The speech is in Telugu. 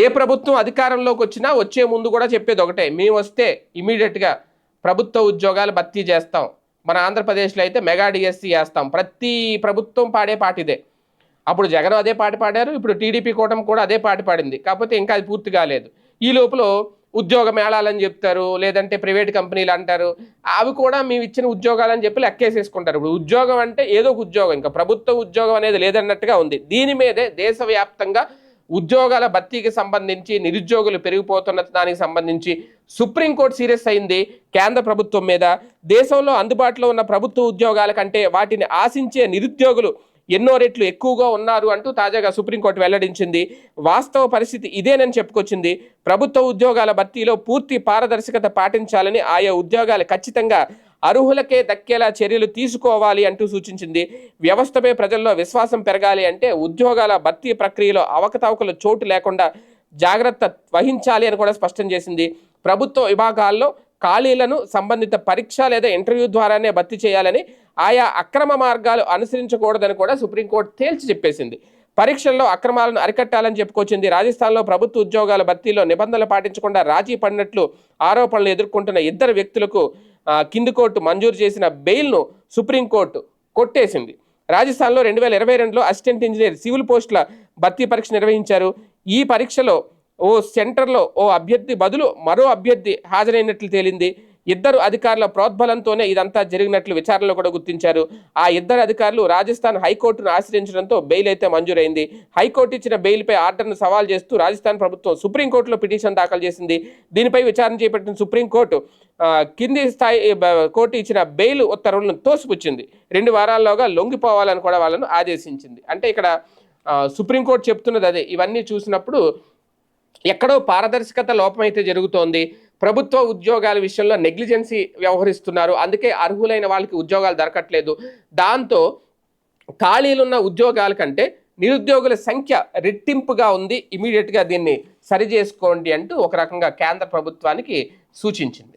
ఏ ప్రభుత్వం అధికారంలోకి వచ్చినా వచ్చే ముందు కూడా చెప్పేది ఒకటే. మేము వస్తే ఇమీడియట్గా ప్రభుత్వ ఉద్యోగాలు భర్తీ చేస్తాం. మన ఆంధ్రప్రదేశ్లో అయితే మెగా డిఎస్సి వేస్తాం. ప్రతి ప్రభుత్వం పాడే పాట ఇదే. అప్పుడు జగన్ అదే పాట పాడారు ఇప్పుడు టీడీపీ కూటమి కూడా అదే పాట పాడింది. కాకపోతే ఇంకా అది పూర్తి కాలేదు. ఈ లోపల ఉద్యోగ మేళాలని చెప్తారు లేదంటే ప్రైవేట్ కంపెనీలు అంటారు. అవి కూడా మేము ఇచ్చిన ఉద్యోగాలని చెప్పి లెక్కేసేసుకుంటారు. ఇప్పుడు ఉద్యోగం అంటే ఏదో ఒక ఉద్యోగం. ఇంకా ప్రభుత్వ ఉద్యోగం అనేది లేదన్నట్టుగా ఉంది. దీని మీదే దేశవ్యాప్తంగా ఉద్యోగాల భర్తీకి సంబంధించి నిరుద్యోగులు పెరిగిపోతున్న దానికి సంబంధించి సుప్రీంకోర్టు సీరియస్ అయింది కేంద్ర ప్రభుత్వం మీద. దేశంలో అందుబాటులో ఉన్న ప్రభుత్వ ఉద్యోగాల కంటే వాటిని ఆశించే నిరుద్యోగులు ఎన్నో రెట్లు ఎక్కువగా ఉన్నారు అంటూ తాజాగా సుప్రీంకోర్టు వెల్లడించింది. వాస్తవ పరిస్థితి ఇదేనని చెప్పుకొచ్చింది. ప్రభుత్వ ఉద్యోగాల భర్తీలో పూర్తి పారదర్శకత పాటించాలని ఆయా ఉద్యోగాలు ఖచ్చితంగా అర్హులకే దక్కేలా చర్యలు తీసుకోవాలి అంటూ సూచించింది. వ్యవస్థపై ప్రజల్లో విశ్వాసం పెరగాలి అంటే ఉద్యోగాల భర్తీ ప్రక్రియలో అవకతవకలు చోటు లేకుండా జాగ్రత్త వహించాలి అని కూడా స్పష్టం చేసింది. ప్రభుత్వ విభాగాల్లో ఖాళీలను సంబంధిత పరీక్ష లేదా ఇంటర్వ్యూ ద్వారానే భర్తీ చేయాలని ఆయా అక్రమ మార్గాలు అనుసరించకూడదని కూడా సుప్రీంకోర్టు తేల్చి చెప్పేసింది. పరీక్షల్లో అక్రమాలను అరికట్టాలని చెప్పుకొచ్చింది. రాజస్థాన్లో ప్రభుత్వ ఉద్యోగాల భర్తీలో నిబంధనలు పాటించకుండా రాజీ పడినట్లు ఆరోపణలు ఎదుర్కొంటున్న ఇద్దరు వ్యక్తులకు కింది కోర్టు మంజూరు చేసిన బెయిల్ను సుప్రీంకోర్టు కొట్టేసింది. రాజస్థాన్లో రెండు వేల ఇరవై రెండులో అసిస్టెంట్ ఇంజనీర్ సివిల్ పోస్టుల భర్తీ పరీక్ష నిర్వహించారు. ఈ పరీక్షలో ఓ సెంటర్లో ఓ అభ్యర్థి బదులు మరో అభ్యర్థి హాజరైనట్లు తేలింది. ఇద్దరు అధికారుల ప్రోద్బలంతోనే ఇదంతా జరిగినట్లు విచారణలో కూడా గుర్తించారు. ఆ ఇద్దరు అధికారులు రాజస్థాన్ హైకోర్టును ఆశ్రయించడంతో బెయిల్ అయితే మంజూరైంది. హైకోర్టు ఇచ్చిన బెయిల్పై ఆర్డర్ను సవాల్ చేస్తూ రాజస్థాన్ ప్రభుత్వం సుప్రీంకోర్టులో పిటిషన్ దాఖలు చేసింది. దీనిపై విచారణ చేపట్టిన సుప్రీంకోర్టు కింది స్థాయి కోర్టు ఇచ్చిన బెయిల్ ఉత్తర్వులను తోసిపుచ్చింది. రెండు వారాల్లోగా లొంగిపోవాలని కూడా వాళ్ళను ఆదేశించింది. అంటే ఇక్కడ సుప్రీంకోర్టు చెప్తున్నది అదే. ఇవన్నీ చూసినప్పుడు ఎక్కడో పారదర్శకత లోపమైతే జరుగుతోంది. ప్రభుత్వ ఉద్యోగాల విషయంలో నెగ్లిజెన్సీ వ్యవహరిస్తున్నారు. అందుకే అర్హులైన వాళ్ళకి ఉద్యోగాలు దొరకట్లేదు. దాంతో ఖాళీలున్న ఉద్యోగాల కంటే నిరుద్యోగుల సంఖ్య రెట్టింపుగా ఉంది. ఇమీడియట్గా దీన్ని సరి చేసుకోండి అంటూ ఒక రకంగా కేంద్ర ప్రభుత్వానికి సూచించింది.